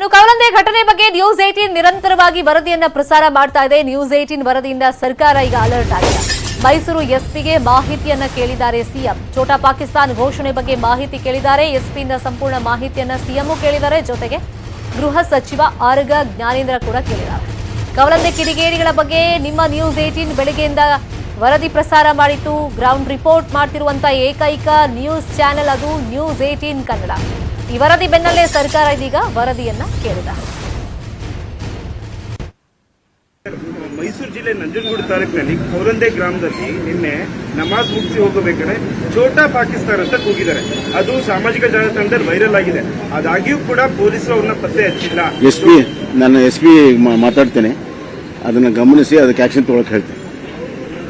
ಇನ್ನು ಕವಲಂದೆ ಘಟನೆ ಬಗ್ಗೆ ನ್ಯೂಸ್ ಏಟೀನ್ ನಿರಂತರವಾಗಿ ವರದಿಯನ್ನ ಪ್ರಸಾರ ಮಾಡ್ತಾ ಇದೆ. ನ್ಯೂಸ್ ಏಟೀನ್ ವರದಿಯಿಂದ ಸರ್ಕಾರ ಈಗ ಅಲರ್ಟ್ ಆಗಿದೆ. ಮೈಸೂರು ಎಸ್ಪಿಗೆ ಮಾಹಿತಿಯನ್ನ ಕೇಳಿದ್ದಾರೆ ಸಿಎಂ. ಛೋಟಾ ಪಾಕಿಸ್ತಾನ್ ಘೋಷಣೆ ಬಗ್ಗೆ ಮಾಹಿತಿ ಕೇಳಿದ್ದಾರೆ. ಎಸ್ಪಿಯಿಂದ ಸಂಪೂರ್ಣ ಮಾಹಿತಿಯನ್ನ ಸಿಎಂ ಕೇಳಿದ್ದಾರೆ. ಜೊತೆಗೆ ಗೃಹ ಸಚಿವ ಆರ್ಗ ಜ್ಞಾನೇಂದ್ರ ಕೂಡ ಕೇಳಿದ್ದಾರೆ. ಕವಲಂದೆ ಕಿಡಿಗೇಡಿಗಳ ಬಗ್ಗೆ ನಿಮ್ಮ ನ್ಯೂಸ್ ಏಟೀನ್ ಬೆಳಗ್ಗೆಯಿಂದ ವರದಿ ಪ್ರಸಾರ ಮಾಡಿತ್ತು. ಗ್ರೌಂಡ್ ರಿಪೋರ್ಟ್ ಮಾಡ್ತಿರುವಂತಹ ಏಕೈಕ ನ್ಯೂಸ್ ಚಾನೆಲ್ ಅದು ನ್ಯೂಸ್ ಏಟೀನ್ ಕನ್ನಡ. ಈ ವರದಿ ಬೆನ್ನಲ್ಲೇ ಸರ್ಕಾರ ಇದೀಗ ವರದಿಯನ್ನ ಕೇಳಿದೆ. ಮೈಸೂರು ಜಿಲ್ಲೆ ನಂಜನಗೂಡು ತಾಲೂಕಿನಲ್ಲಿ ಕೌರಂದೆ ಗ್ರಾಮದಲ್ಲಿ ನಿನ್ನೆ ನಮಾಜ್ ಮುಗಿಸಿ ಹೋಗಬೇಕಾದ್ರೆ ಛೋಟಾ ಪಾಕಿಸ್ತಾನ್ ಅಂತ ಕೂಗಿದ್ದಾರೆ. ಅದು ಸಾಮಾಜಿಕ ಜಾಲತಾಣದಲ್ಲಿ ವೈರಲ್ ಆಗಿದೆ. ಅದಾಗಿಯೂ ಕೂಡ ಪೊಲೀಸರು ಅವ್ರನ್ನ ಪತ್ತೆ ಹಚ್ಚಿಲ್ಲ. ಎಸ್ ಪಿ ನಾನು ಎಸ್ ಪಿ ಮಾತಾಡ್ತೇನೆ. ಅದನ್ನು ಗಮನಿಸಿ ಅದಕ್ಕೆ ಆಕ್ಷನ್ ತೊಗೊಳಕ್ಕೆ ಹೇಳ್ತೇನೆ.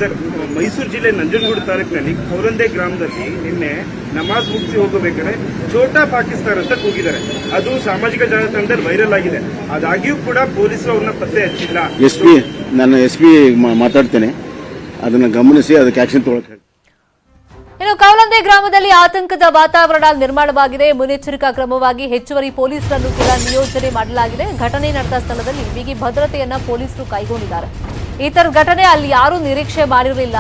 ಸರ್, ಮೈಸೂರು ಜಿಲ್ಲೆ ನಂಜನಗೂಡು ತಾಲೂಕಿನಲ್ಲಿ ಕೌರಂದೆ ಗ್ರಾಮದಲ್ಲಿ ನಿನ್ನೆ ನಮಾಜ್ ಮುಗಿಸಿ ಹೋಗಬೇಕಾದ್ರೆ ಛೋಟಾ ಪಾಕಿಸ್ತಾನ ಅಂತ ಕೂಗಿದ್ದಾರೆ. ಅದು ಸಾಮಾಜಿಕ ಜಾಲತಾಣದಲ್ಲಿ ವೈರಲ್ ಆಗಿದೆ. ಅದಾಗಿಯೂ ಕೂಡ ಪೊಲೀಸರು ಅವ್ರನ್ನ ಪತ್ತೆ ಹಚ್ಚಿಲ್ಲ. ಎಸ್ ಪಿ ನಾನು ಎಸ್ ಪಿ ಮಾತಾಡ್ತೇನೆ. ಅದನ್ನ ಗಮನಿಸಿ ಅದಕ್ಕೆ ಆಕ್ಷನ್ ತೊಗೊಳಕ್ಕೆ ಇನ್ನು ಕೌಲಂದೆ ಗ್ರಾಮದಲ್ಲಿ ಆತಂಕದ ವಾತಾವರಣ ನಿರ್ಮಾಣವಾಗಿದೆ. ಮುನ್ನೆಚ್ಚರಿಕಾ ಕ್ರಮವಾಗಿ ಹೆಚ್ಚುವರಿ ಪೊಲೀಸರನ್ನು ಕೂಡ ನಿಯೋಜನೆ ಮಾಡಲಾಗಿದೆ. ಘಟನೆ ನಡೆದ ಸ್ಥಳದಲ್ಲಿ ಬಿಗಿ ಭದ್ರತೆಯನ್ನ ಪೊಲೀಸರು ಕೈಗೊಂಡಿದ್ದಾರೆ. ಈ ತರದ ಘಟನೆ ಅಲ್ಲಿ ಯಾರೂ ನಿರೀಕ್ಷೆ ಮಾಡಿರಲಿಲ್ಲ.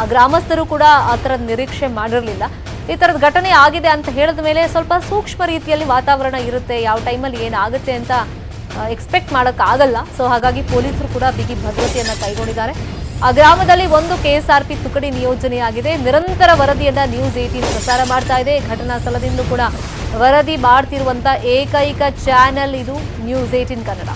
ಆ ಗ್ರಾಮಸ್ಥರು ಕೂಡ ಆ ತರದ ನಿರೀಕ್ಷೆ ಮಾಡಿರಲಿಲ್ಲ. ಈ ತರದ ಘಟನೆ ಆಗಿದೆ ಅಂತ ಹೇಳಿದ ಮೇಲೆ ಸ್ವಲ್ಪ ಸೂಕ್ಷ್ಮ ರೀತಿಯಲ್ಲಿ ವಾತಾವರಣ ಇರುತ್ತೆ. ಯಾವ ಟೈಮಲ್ಲಿ ಏನಾಗುತ್ತೆ ಅಂತ ಎಕ್ಸ್ಪೆಕ್ಟ್ ಮಾಡೋಕ್ಕಾಗಲ್ಲ. ಸೊ ಹಾಗಾಗಿ ಪೊಲೀಸರು ಕೂಡ ಬಿಗಿ ಭದ್ರತೆಯನ್ನ ಕೈಗೊಂಡಿದ್ದಾರೆ. ಆ ಗ್ರಾಮದಲ್ಲಿ ಒಂದು ಕೆಎಸ್ಆರ್ಪಿ ತುಕಡಿ ನಿಯೋಜನೆಯಾಗಿದೆ. ನಿರಂತರ ವರದಿಯನ್ನ ನ್ಯೂಸ್ ಏಟೀನ್ ಪ್ರಸಾರ ಮಾಡ್ತಾ ಇದೆ. ಘಟನಾ ಸ್ಥಳದಿಂದ ಕೂಡ ವರದಿ ಮಾಡ್ತಿರುವಂತ ಏಕೈಕ ಚಾನೆಲ್ ಇದು ನ್ಯೂಸ್ ಏಟೀನ್ ಕನ್ನಡ.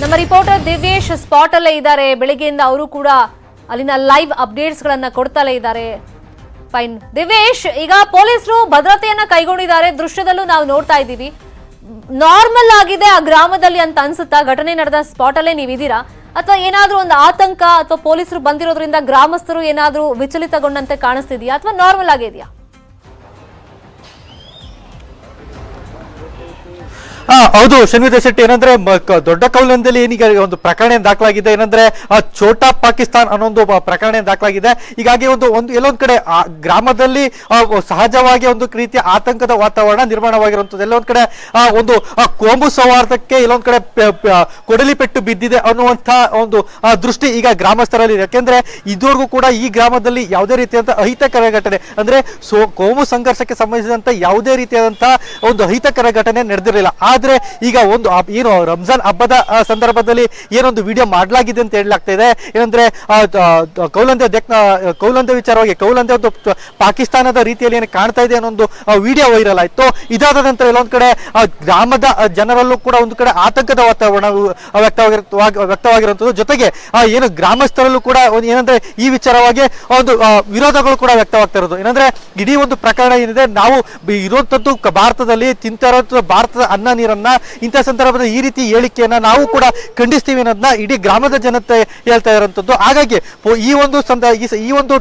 ನಮ್ಮ ರಿಪೋರ್ಟರ್ ದಿವ್ಯೇಶ್ ಸ್ಪಾಟ್ ಅಲ್ಲೇ ಇದ್ದಾರೆ. ಬೆಳಿಗ್ಗೆಯಿಂದ ಅವರು ಕೂಡ ಅಲ್ಲಿನ ಲೈವ್ ಅಪ್ಡೇಟ್ಸ್ ಗಳನ್ನ ಕೊಡ್ತಲೇ ಇದ್ದಾರೆ. ಫೈನ್ ದಿವೇಶ್ ಈಗ ಪೊಲೀಸರು ಭದ್ರತೆಯನ್ನ ಕೈಗೊಂಡಿದ್ದಾರೆ. ದೃಶ್ಯದಲ್ಲೂ ನಾವು ನೋಡ್ತಾ ಇದ್ದೀವಿ. ನಾರ್ಮಲ್ ಆಗಿದೆ ಆ ಗ್ರಾಮದಲ್ಲಿ ಅಂತ ಅನ್ಸುತ್ತಾ? ಘಟನೆ ನಡೆದ ಸ್ಪಾಟ್ ಅಲ್ಲೇ ನೀವಿದ್ದೀರಾ ಅಥವಾ ಏನಾದ್ರೂ ಒಂದು ಆತಂಕ ಅಥವಾ ಪೊಲೀಸರು ಬಂದಿರೋದ್ರಿಂದ ಗ್ರಾಮಸ್ಥರು ಏನಾದ್ರೂ ವಿಚಲಿತಗೊಂಡಂತೆ ಕಾಣಿಸ್ತಿದ್ಯಾ? ಅಥವಾ ನಾರ್ಮಲ್ ಆಗಿದೆಯಾ ಹೌದು ಶನಿವಿದ ಶೆಟ್ಟಿ ಏನಂದ್ರೆ ದೊಡ್ಡ ಕೌಲಂದಲ್ಲಿ ಏನೀಗ ಒಂದು ಪ್ರಕರಣ ದಾಖಲಾಗಿದೆ ಏನಂದ್ರೆ ಆ, ಛೋಟಾ ಪಾಕಿಸ್ತಾನ್ ಅನ್ನೋ ಒಂದು ಪ್ರಕರಣ ದಾಖಲಾಗಿದೆ. ಹೀಗಾಗಿ ಒಂದು ಒಂದು ಎಲ್ಲೊಂದ್ ಕಡೆ ಆ ಗ್ರಾಮದಲ್ಲಿ ಸಹಜವಾಗಿ ಒಂದು ರೀತಿಯ ಆತಂಕದ ವಾತಾವರಣ ನಿರ್ಮಾಣವಾಗಿರುವಂತದ್ದು ಎಲ್ಲೊಂದ್ ಕಡೆ ಆ, ಒಂದು ಆ, ಕೋಮು ಸೌಹಾರ್ದಕ್ಕೆ ಎಲ್ಲೊಂದ್ ಕಡೆ ಕೊಡಲಿ ಪೆಟ್ಟು ಬಿದ್ದಿದೆ ಅನ್ನುವಂತ ಒಂದು ಆ, ದೃಷ್ಟಿ ಈಗ ಗ್ರಾಮಸ್ಥರಲ್ಲಿ. ಯಾಕೆಂದ್ರೆ ಇದುವರೆಗೂ ಕೂಡ ಈ ಗ್ರಾಮದಲ್ಲಿ ಯಾವುದೇ ರೀತಿಯಾದಂತಹ ಅಹಿತಕರ ಘಟನೆ ಅಂದ್ರೆ ಸೋ ಕೋಮು ಸಂಘರ್ಷಕ್ಕೆ ಸಂಬಂಧಿಸಿದಂತ ಯಾವುದೇ ರೀತಿಯಾದಂತಹ ಒಂದು ಅಹಿತಕರ ಘಟನೆ ನಡೆದಿರಲಿಲ್ಲ. ಆದ್ರೆ ಈಗ ಒಂದು ಏನು ರಂಜಾನ್ ಹಬ್ಬದ ಸಂದರ್ಭದಲ್ಲಿ ಏನೊಂದು ವಿಡಿಯೋ ಮಾಡಲಾಗಿದೆ ಅಂತ ಹೇಳಲಾಗ್ತಾ ಇದೆ ಏನಂದ್ರೆ ಕೌಲಂದೆ ದೆಕ್ ಕೌಲಂದೆ ವಿಚಾರವಾಗಿ ಕೌಲಂದೆ ಒಂದು ಪಾಕಿಸ್ತಾನದ ರೀತಿಯಲ್ಲಿ ಏನು ಕಾಣ್ತಾ ಇದೆ ಅನ್ನೋ ಒಂದು ವಿಡಿಯೋ ವೈರಲ್ ಆಯ್ತು. ಇದಾದ ನಂತರ ಎಲ್ಲೊಂದ್ ಕಡೆ ಗ್ರಾಮದ ಜನರಲ್ಲೂ ಕೂಡ ಒಂದು ಕಡೆ ಆತಂಕದ ವಾತಾವರಣ ವ್ಯಕ್ತವಾಗಿರ ಜೊತೆಗೆ ಏನು ಗ್ರಾಮಸ್ಥರಲ್ಲೂ ಕೂಡ ಏನಂದ್ರೆ, ಈ ವಿಚಾರವಾಗಿ ಒಂದು ವಿರೋಧಗಳು ಕೂಡ ವ್ಯಕ್ತವಾಗ್ತಾ ಇರೋದು ಏನಂದ್ರೆ, ಇಡೀ ಒಂದು ಪ್ರಕರಣ ಏನಿದೆ, ನಾವು ಇರುವಂತದ್ದು ಭಾರತದಲ್ಲಿ ತಿಂತಾ ಇರೋದು ಭಾರತದ ಅನ್ನ ನೀರನ್ನ ಇಂಥ ಸಂದರ್ಭದಲ್ಲಿ ಈ ರೀತಿ ಹೇಳಿಕೆಯನ್ನ ನಾವು ಕೂಡ ಖಂಡಿಸ್ತೀವಿ ಅನ್ನೋದನ್ನ ಇಡೀ ಗ್ರಾಮದ ಜನತೆ ಹೇಳ್ತಾ ಇರುವಂತದ್ದು ಹಾಗಾಗಿ ಈ ಒಂದು ಸಂದ, ಈ ಒಂದು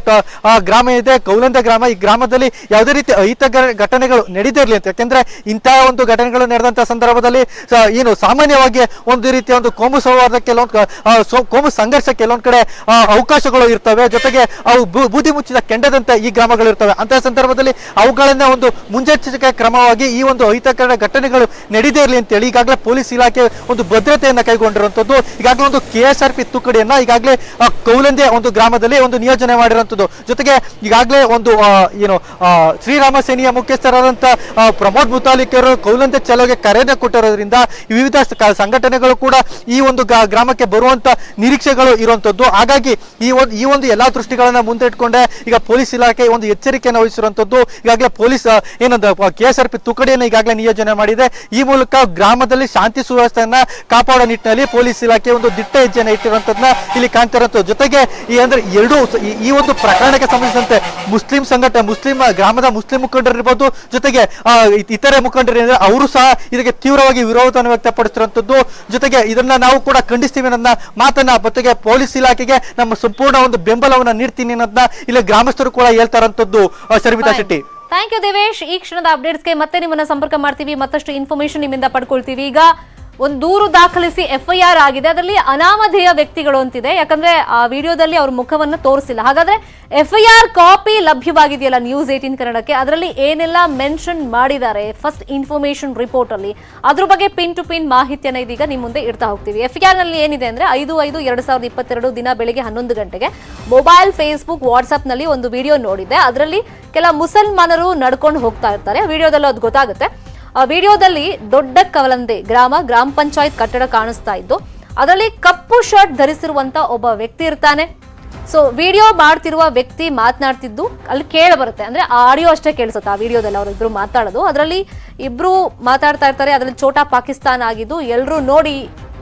ಗ್ರಾಮ ಇದೆ, ಕೌಲಂದ ಗ್ರಾಮ. ಈ ಗ್ರಾಮದಲ್ಲಿ ಯಾವುದೇ ರೀತಿ ಅಹಿತ ಘಟನೆಗಳು ಇರಲಿ ಅಂತ. ಯಾಕೆಂದ್ರೆ ಇಂತಹ ಒಂದು ಘಟನೆಗಳು ನಡೆದಂತ ಸಂದರ್ಭದಲ್ಲಿ ಏನು ಸಾಮಾನ್ಯವಾಗಿ ಒಂದು ರೀತಿಯ ಒಂದು ಕೋಮು ಸೌಹಾರ್ದಕ್ಕೆ ಕೆಲವೊಂದು ಕೋಮು ಸಂಘರ್ಷಕ್ಕೆ ಕೆಲವೊಂದು ಕಡೆ ಅವಕಾಶಗಳು ಇರ್ತವೆ. ಜೊತೆಗೆ ಅವು ಬೂದಿ ಮುಚ್ಚಿದ ಕೆಂಡದಂತೆ ಈ ಗ್ರಾಮಗಳು ಇರ್ತವೆ. ಅಂತಹ ಸಂದರ್ಭದಲ್ಲಿ ಅವುಗಳನ್ನ ಒಂದು ಮುಂಜಾಗ್ರತೆ ಕ್ರಮವಾಗಿ ಈ ಒಂದು ಅಹಿತಕರ ಘಟನೆಗಳು ನಡೀದೇ ಇರಲಿ ಅಂತೇಳಿ ಈಗಾಗಲೇ ಪೊಲೀಸ್ ಇಲಾಖೆ ಒಂದು ಭದ್ರತೆಯನ್ನು ಕೈಗೊಂಡಿರುವಂತದ್ದು ಈಗಾಗಲೇ ಒಂದು ಕೆ ಎಸ್ ಆರ್ ಪಿ ತುಕಡಿಯನ್ನ ಈಗಾಗಲೇ ಕೌಲಂದೆ ಒಂದು ಗ್ರಾಮದಲ್ಲಿ ಒಂದು ನಿಯೋಜನೆ ಮಾಡಿರುವಂಥದ್ದು. ಜೊತೆಗೆ ಈಗಾಗಲೇ ಒಂದು ಏನು ಶ್ರೀರಾಮ ಸೇನೆಯ ಮುಖ್ಯಸ್ಥರಾದಂಥ ಪ್ರಮೋದ್ ಮುತಾಲಿಕ್ ಕೌಲಂದೆ ಚಲೋಗೆ ಕರೆಯನ್ನು ಕೊಟ್ಟಿರೋದ್ರಿಂದ ವಿವಿಧ ಸಂಘಟನೆಗಳು ಕೂಡ ಈ ಒಂದು ಗ್ರಾಮಕ್ಕೆ ಬರುವಂತ ನಿರೀಕ್ಷೆಗಳು ಇರುವಂತದ್ದು ಹಾಗಾಗಿ ಈ ಒಂದು ಈ ಒಂದು ಎಲ್ಲಾ ದೃಷ್ಟಿಗಳನ್ನು ಮುಂದಿಟ್ಕೊಂಡೆ. ಈಗ ಪೊಲೀಸ್ ಇಲಾಖೆ ಒಂದು ಎಚ್ಚರಿಕೆಯನ್ನು ವಹಿಸಿರುವಂತದ್ದು ಈಗಾಗಲೇ ಪೊಲೀಸ್ ಏನಂತ ಕೆ ಎಸ್ ಆರ್ ಪಿ ತುಕಡಿಯನ್ನು ಈಗಾಗಲೇ ನಿಯೋಜನೆ ಮಾಡಿದೆ. ಈ ಮೂಲಕ ಗ್ರಾಮದಲ್ಲಿ ಶಾಂತಿ ಸುವ್ಯವಸ್ಥೆಯನ್ನ ಕಾಪಾಡೋ ನಿಟ್ಟಿನಲ್ಲಿ ಪೊಲೀಸ್ ಇಲಾಖೆ ಒಂದು ದಿಟ್ಟ ಹೆಜ್ಜೆಯನ್ನು ಇಟ್ಟಿರುವಂತದನ್ನ ಇಲ್ಲಿ ಕಾಣ್ತಾ ಇರುವಂತದ್ದು ಜೊತೆಗೆ ಈ ಅಂದ್ರೆ ಎರಡೂ ಈ- ಒಂದು ಪ್ರಕರಣಕ್ಕೆ ಸಂಬಂಧಿಸಿದಂತೆ ಮುಸ್ಲಿಂ ಸಂಘಟನೆ ಮುಸ್ಲಿಂ ಗ್ರಾಮದ ಮುಸ್ಲಿಂ ಮುಖಂಡರಿರ್ಬೋದು ಜೊತೆಗೆ ಇತರೆ ಮುಖಂಡರು ಅವರು ಸಹ ಇದಕ್ಕೆ ತೀವ್ರವಾಗಿ ವಿರೋಧವನ್ನು ವ್ಯಕ್ತಪಡಿಸಿರುವಂತದ್ದು ಜೊತೆಗೆ ಇದನ್ನ ನಾವು ಕೂಡ ಖಂಡಿಸ್ತೀವಿ ಅನ್ನೋದನ್ನ ಮಾತನ್ನ ಜೊತೆಗೆ ಪೊಲೀಸ್ ಇಲಾಖೆಗೆ ನಮ್ಮ ಸಂಪೂರ್ಣ ಒಂದು ಬೆಂಬಲವನ್ನ ನೀಡ್ತೀನಿ ಅನ್ನೋದನ್ನ ಇಲ್ಲಿ ಗ್ರಾಮಸ್ಥರು ಕೂಡ ಹೇಳ್ತಾರಂತದ್ದು ಸರ್ವಿತಾ ಶೆಟ್ಟಿ. ಥ್ಯಾಂಕ್ ಯು ದೇವೇಶ್ ಈ ಕ್ಷಣದ ಅಪ್ಡೇಟ್ಸ್ಗೆ ಮತ್ತೆ ನಿಮ್ಮನ್ನ ಸಂಪರ್ಕ ಮಾಡ್ತೀವಿ. ಮತ್ತಷ್ಟು ಇನ್ಫಾರ್ಮೇಶನ್ ನಿಮ್ಮಿಂದ ಪಡ್ಕೊಳ್ತೀವಿ. ಈಗ ಒಂದು ದೂರು ದಾಖಲಿಸಿ ಎಫ್ಐಆರ್ ಆಗಿದೆ. ಅದರಲ್ಲಿ ಅನಾಮಧೇಯ ವ್ಯಕ್ತಿಗಳು ಅಂತಿದೆ. ಯಾಕಂದ್ರೆ ಆ ವಿಡಿಯೋದಲ್ಲಿ ಅವ್ರ ಮುಖವನ್ನು ತೋರಿಸಿಲ್ಲ. ಹಾಗಾದ್ರೆ ಎಫ್ಐಆರ್ ಕಾಪಿ ಲಭ್ಯವಾಗಿದೆಯಲ್ಲ ನ್ಯೂಸ್ ಏಟೀನ್ ಕನ್ನಡಕ್ಕೆ? ಅದರಲ್ಲಿ ಏನೆಲ್ಲ ಮೆನ್ಷನ್ ಮಾಡಿದ್ದಾರೆ? ಫಸ್ಟ್ ಇನ್ಫಾರ್ಮೇಶನ್ ರಿಪೋರ್ಟ್ ಅಲ್ಲಿ ಅದ್ರ ಬಗ್ಗೆ ಪಿನ್ ಟು ಪಿನ್ ಮಾಹಿತಿಯನ್ನ ಇದೀಗ ನಿಮ್ ಮುಂದೆ ಇಡ್ತಾ ಹೋಗ್ತೀವಿ. ಎಫ್ಐಆರ್ನಲ್ಲಿ ಏನಿದೆ ಅಂದ್ರೆ ಐದು ಐದು ಎರಡ್ ಸಾವಿರದ ಇಪ್ಪತ್ತೆರಡು ದಿನ ಬೆಳಿಗ್ಗೆ ಹನ್ನೊಂದು ಗಂಟೆಗೆ ಮೊಬೈಲ್, ಫೇಸ್ಬುಕ್ ವಾಟ್ಸ್ಆಪ್ನಲ್ಲಿ ಒಂದು ವಿಡಿಯೋ ನೋಡಿದೆ ಅದರಲ್ಲಿ ಕೆಲ ಮುಸಲ್ಮಾನರು ನಡ್ಕೊಂಡು ಹೋಗ್ತಾ ಇರ್ತಾರೆ. ವಿಡಿಯೋದಲ್ಲಿ ಅದು ಗೊತ್ತಾಗುತ್ತೆ. ಆ ವಿಡಿಯೋದಲ್ಲಿ ದೊಡ್ಡ ಕವಲಂದೆ ಗ್ರಾಮ ಗ್ರಾಮ ಪಂಚಾಯತ್ ಕಟ್ಟಡ ಕಾಣಿಸ್ತಾ ಇದ್ದು, ಅದರಲ್ಲಿ ಕಪ್ಪು ಶರ್ಟ್ ಧರಿಸಿರುವಂತ ಒಬ್ಬ ವ್ಯಕ್ತಿ ಇರ್ತಾನೆ. ಸೊ ವಿಡಿಯೋ ಮಾಡ್ತಿರುವ ವ್ಯಕ್ತಿ ಮಾತನಾಡ್ತಿದ್ದು ಅಲ್ಲಿ ಕೇಳ ಬರುತ್ತೆ ಅಂದ್ರೆ ಆಡಿಯೋ ಅಷ್ಟೇ ಕೇಳಿಸುತ್ತೆ, ಆ ವಿಡಿಯೋದಲ್ಲಿ ಅವರಿಬ್ರು ಮಾತಾಡೋದು. ಅದರಲ್ಲಿ ಇಬ್ರು ಮಾತಾಡ್ತಾ ಇರ್ತಾರೆ, ಅದರಲ್ಲಿ ಚೋಟಾ ಪಾಕಿಸ್ತಾನ ಆಗಿದ್ದು ಎಲ್ಲರೂ ನೋಡಿ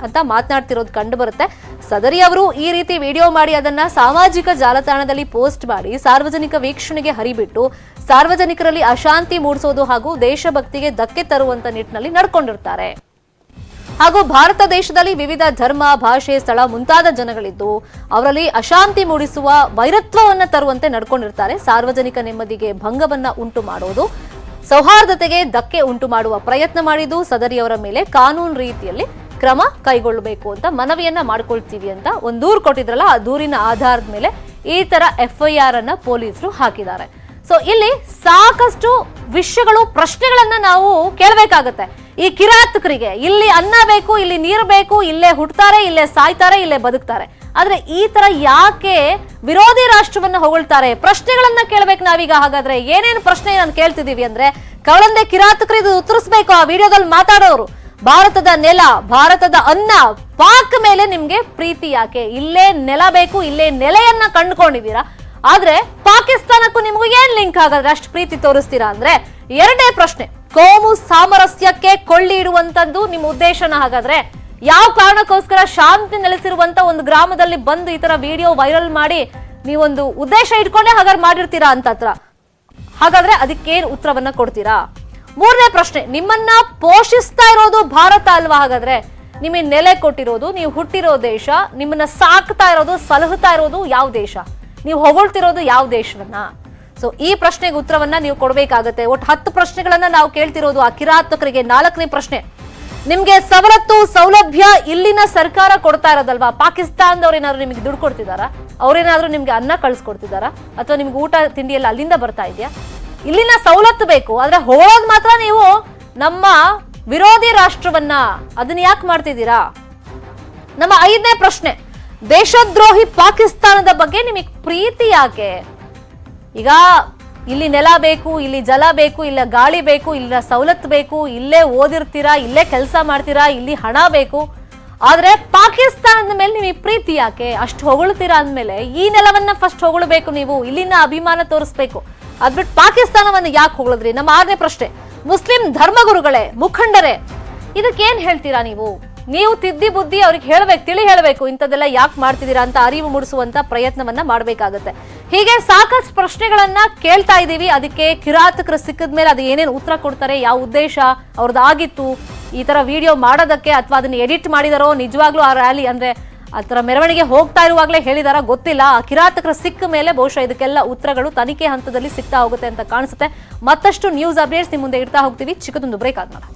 ಅಂತ ಮಾತನಾಡ್ತಿರೋದು ಕಂಡು ಬರುತ್ತೆ ಸದರಿ ಅವರು ಈ ರೀತಿ ವಿಡಿಯೋ ಮಾಡಿ ಅದನ್ನ ಸಾಮಾಜಿಕ ಜಾಲತಾಣದಲ್ಲಿ ಪೋಸ್ಟ್ ಮಾಡಿ ಸಾರ್ವಜನಿಕ ವೀಕ್ಷಣೆಗೆ ಹರಿಬಿಟ್ಟು ಸಾರ್ವಜನಿಕರಲ್ಲಿ ಅಶಾಂತಿ ಮೂಡಿಸೋದು ಹಾಗೂ ದೇಶಭಕ್ತಿಗೆ ಧಕ್ಕೆ ತರುವಂತ ನಿಟ್ಟಿನಲ್ಲಿ ನಡ್ಕೊಂಡಿರ್ತಾರೆ. ಹಾಗೂ ಭಾರತ ದೇಶದಲ್ಲಿ ವಿವಿಧ ಧರ್ಮ, ಭಾಷೆ, ಸ್ಥಳ ಮುಂತಾದ ಜನಗಳಿದ್ದು ಅವರಲ್ಲಿ ಅಶಾಂತಿ ಮೂಡಿಸುವ ವೈರತ್ವವನ್ನ ತರುವಂತೆ ನಡ್ಕೊಂಡಿರ್ತಾರೆ. ಸಾರ್ವಜನಿಕ ನೆಮ್ಮದಿಗೆ ಭಂಗವನ್ನ ಉಂಟು ಮಾಡೋದು, ಸೌಹಾರ್ದತೆಗೆ ಧಕ್ಕೆ ಉಂಟು ಮಾಡುವ ಪ್ರಯತ್ನ ಮಾಡಿದ್ದು ಸದರಿಯವರ ಮೇಲೆ ಕಾನೂನು ರೀತಿಯಲ್ಲಿ ಕ್ರಮ ಕೈಗೊಳ್ಳಬೇಕು ಅಂತ ಮನವಿಯನ್ನ ಮಾಡ್ಕೊಳ್ತೀವಿ ಅಂತ ಒಂದು ದೂರು ಕೊಟ್ಟಿದ್ರಲ್ಲ, ಆ ದೂರಿನ ಆಧಾರದ ಮೇಲೆ ಈ ತರ ಎಫ್ಐಆರ್ ಅನ್ನ ಪೊಲೀಸರು ಹಾಕಿದ್ದಾರೆ. ಸೊ ಇಲ್ಲಿ ಸಾಕಷ್ಟು ವಿಷಯಗಳು, ಪ್ರಶ್ನೆಗಳನ್ನ ನಾವು ಕೇಳಬೇಕಾಗತ್ತೆ. ಈ ಕಿರಾತಕರಿಗೆ, ಇಲ್ಲಿ ಅನ್ನ ಬೇಕು, ಇಲ್ಲಿ ನೀರು ಬೇಕು, ಇಲ್ಲೇ ಹುಟ್ಟುತ್ತಾರೆ ಇಲ್ಲೇ ಸಾಯ್ತಾರೆ, ಇಲ್ಲೇ ಬದುಕ್ತಾರೆ. ಆದ್ರೆ ಈ ತರ ಯಾಕೆ ವಿರೋಧಿ ರಾಷ್ಟ್ರವನ್ನ ಹೊಗಳ್ತಾರೆ? ಪ್ರಶ್ನೆಗಳನ್ನ ಕೇಳ್ಬೇಕು ನಾವೀಗ. ಹಾಗಾದ್ರೆ ಏನೇನು ಪ್ರಶ್ನೆ ನಾನು ಕೇಳ್ತಿದೀವಿ ಅಂದ್ರೆ, ಕವಳಂದೆ ಕಿರಾತಕರು ಇದು ಉತ್ತರಿಸ್ಬೇಕು ಆ ವಿಡಿಯೋದಲ್ಲಿ ಮಾತಾಡೋರು. ಭಾರತದ ನೆಲ, ಭಾರತದ ಅನ್ನ, ಪಾಕ್ ಮೇಲೆ ನಿಮ್ಗೆ ಪ್ರೀತಿ ಯಾಕೆ? ಇಲ್ಲೇ ನೆಲ ಬೇಕು, ಇಲ್ಲೇ ನೆಲೆಯನ್ನ ಕಂಡುಕೊಂಡಿದ್ದೀರಾ? ಆದ್ರೆ ಪಾಕಿಸ್ತಾನಕ್ಕೂ ನಿಮಗೂ ಏನ್ ಲಿಂಕ್ ಆಗದ್ರೆ ಅಷ್ಟು ಪ್ರೀತಿ ತೋರಿಸ್ತೀರಾ ಅಂದ್ರೆ ಎರಡನೇ ಪ್ರಶ್ನೆ, ಕೋಮು ಸಾಮರಸ್ಯಕ್ಕೆ ಕೊಳ್ಳಿ ಇಡುವಂತದ್ದು ನಿಮ್ಮ ಉದ್ದೇಶನ ಹಾಗಾದ್ರೆ ಯಾವ ಕಾರಣಕ್ಕೋಸ್ಕರ ಶಾಂತಿ ನೆಲೆಸಿರುವಂತ ಒಂದು ಗ್ರಾಮದಲ್ಲಿ ಬಂದು ಈ ತರ ವಿಡಿಯೋ ವೈರಲ್ ಮಾಡಿ ನೀವೊಂದು ಉದ್ದೇಶ ಇಟ್ಕೊಂಡೇ ಹಾಗಾದ್ರೆ ಮಾಡಿರ್ತೀರಾ ಅಂತ ಹತ್ರ ಹಾಗಾದ್ರೆ ಅದಕ್ಕೇನು ಉತ್ತರವನ್ನ ಕೊಡ್ತೀರಾ? ಮೂರನೇ ಪ್ರಶ್ನೆ, ನಿಮ್ಮನ್ನ ಪೋಷಿಸ್ತಾ ಇರೋದು ಭಾರತ ಅಲ್ವಾ? ಹಾಗಾದ್ರೆ ನಿಮಗೆ ನೆಲೆ ಕೊಟ್ಟಿರೋದು, ನೀವು ಹುಟ್ಟಿರೋ ದೇಶ, ನಿಮ್ಮನ್ನ ಸಾಕ್ತಾ ಇರೋದು, ಸಲಹುತ್ತಾ ಇರೋದು ಯಾವ ದೇಶ? ನೀವು ಹೊಗಳ್ತಿರೋದು ಯಾವ ದೇಶವನ್ನ? ಸೊ ಈ ಪ್ರಶ್ನೆಗೆ ಉತ್ತರವನ್ನ ನೀವು ಕೊಡಬೇಕಾಗತ್ತೆ. ಒಟ್ಟು ಹತ್ತು ಪ್ರಶ್ನೆಗಳನ್ನ ನಾವು ಕೇಳ್ತಿರೋದು ಆ ಕಿರಾತಕರಿಗೆ. ನಾಲ್ಕನೇ ಪ್ರಶ್ನೆ, ನಿಮ್ಗೆ ಸವಲತ್ತು, ಸೌಲಭ್ಯ ಇಲ್ಲಿನ ಸರ್ಕಾರ ಕೊಡ್ತಾ ಇರೋದಲ್ವಾ? ಪಾಕಿಸ್ತಾನದವ್ರು ಏನಾದ್ರು ನಿಮ್ಗೆ ದುಡ್ಡು ಕೊಡ್ತಿದಾರಾ ಅವ್ರೇನಾದ್ರೂ ನಿಮ್ಗೆ ಅನ್ನ ಕಳ್ಸಿಕೊಡ್ತಿದಾರಾ ಅಥವಾ ನಿಮ್ಗೆ ಊಟ, ತಿಂಡಿ ಎಲ್ಲ ಅಲ್ಲಿಂದ ಬರ್ತಾ ಇದೆಯಾ? ಇಲ್ಲಿನ ಸವಲತ್ತು ಬೇಕು. ಆದ್ರೆ ಹೋಗೋದ್ ಮಾತ್ರ ನೀವು ನಮ್ಮ ವಿರೋಧಿ ರಾಷ್ಟ್ರವನ್ನ ಅದನ್ನ ಯಾಕೆ ಮಾಡ್ತಿದ್ದೀರಾ? ನಮ್ಮ ಐದನೇ ಪ್ರಶ್ನೆ. ದೇಶದ್ರೋಹಿ ಪಾಕಿಸ್ತಾನದ ಬಗ್ಗೆ ನಿಮಗೆ ಪ್ರೀತಿ ಯಾಕೆ? ಈಗ ಇಲ್ಲಿ ನೆಲ ಬೇಕು, ಇಲ್ಲಿ ಜಲ ಬೇಕು, ಇಲ್ಲ ಗಾಳಿ ಬೇಕು, ಇಲ್ಲ ಸವಲತ್ತು ಬೇಕು, ಇಲ್ಲೇ ಓದಿರ್ತೀರಾ, ಇಲ್ಲೇ ಕೆಲಸ ಮಾಡ್ತೀರಾ, ಇಲ್ಲಿ ಹಣ ಬೇಕು. ಆದ್ರೆ ಪಾಕಿಸ್ತಾನದ ಮೇಲೆ ನಿಮಗೆ ಪ್ರೀತಿ ಯಾಕೆ? ಅಷ್ಟು ಹೊಗಳ್ತೀರಾ ಅಂದ್ಮೇಲೆ ಈ ನೆಲವನ್ನ ಫಸ್ಟ್ ಹೊಗಳಬೇಕು ನೀವು, ಇಲ್ಲಿನ ಅಭಿಮಾನ ತೋರಿಸ್ಬೇಕು. ಅದ್ಬಿಟ್ಟು ಪಾಕಿಸ್ತಾನವನ್ನು ಯಾಕೆ ಹೊಗಳಿದ್ರಿ? ನಮ್ಮ ಆರನೇ ಪ್ರಶ್ನೆ. ಮುಸ್ಲಿಂ ಧರ್ಮಗುರುಗಳೇ, ಮುಖಂಡರೇ, ಇದಕ್ಕೇನ್ ಹೇಳ್ತೀರಾ ನೀವು? ನೀವು ತಿದ್ದಿ ಬುದ್ಧಿ ಅವ್ರಿಗೆ ಹೇಳ್ಬೇಕು, ತಿಳಿ ಹೇಳಬೇಕು, ಇಂಥದ್ದೆಲ್ಲ ಯಾಕೆ ಮಾಡ್ತಿದ್ದೀರಾ ಅಂತ ಅರಿವು ಮೂಡಿಸುವಂತ ಪ್ರಯತ್ನವನ್ನ ಮಾಡಬೇಕಾಗತ್ತೆ. ಹೀಗೆ ಸಾಕಷ್ಟು ಪ್ರಶ್ನೆಗಳನ್ನ ಕೇಳ್ತಾ ಇದ್ದೀವಿ. ಅದಕ್ಕೆ ಕಿರಾತಕರು ಸಿಕ್ಕಿದ ಮೇಲೆ ಅದು ಏನೇನು ಉತ್ತರ ಕೊಡ್ತಾರೆ, ಯಾವ ಉದ್ದೇಶ ಅವ್ರದ್ದು ಆಗಿತ್ತು ಈ ತರ ವಿಡಿಯೋ ಮಾಡೋದಕ್ಕೆ ಅಥವಾ ಅದನ್ನ ಎಡಿಟ್ ಮಾಡಿದಾರೋ, ನಿಜವಾಗ್ಲೂ ಆ ರ್ಯಾಲಿ ಅಂದ್ರೆ ಆ ಥರ ಮೆರವಣಿಗೆ ಹೋಗ್ತಾ ಇರುವಾಗಲೇ ಹೇಳಿದಾರ? ಗೊತ್ತಿಲ್ಲ. ಆ ಕಿರಾತಕರ ಸಿಕ್ಕ ಮೇಲೆ ಬಹುಶಃ ಇದಕ್ಕೆಲ್ಲ ಉತ್ತರಗಳು ತನಿಖೆ ಹಂತದಲ್ಲಿ ಸಿಗ್ತಾ ಹೋಗುತ್ತೆ ಅಂತ ಕಾಣಿಸುತ್ತೆ. ಮತ್ತಷ್ಟು ನ್ಯೂಸ್ ಅಪ್ಡೇಟ್ಸ್ ನಿಮ್ಮ ಮುಂದೆ ಇಡ್ತಾ ಹೋಗ್ತೀವಿ. ಚಿಕ್ಕದೊಂದು ಬ್ರೇಕ್ ಆದ್ಮೇಲೆ.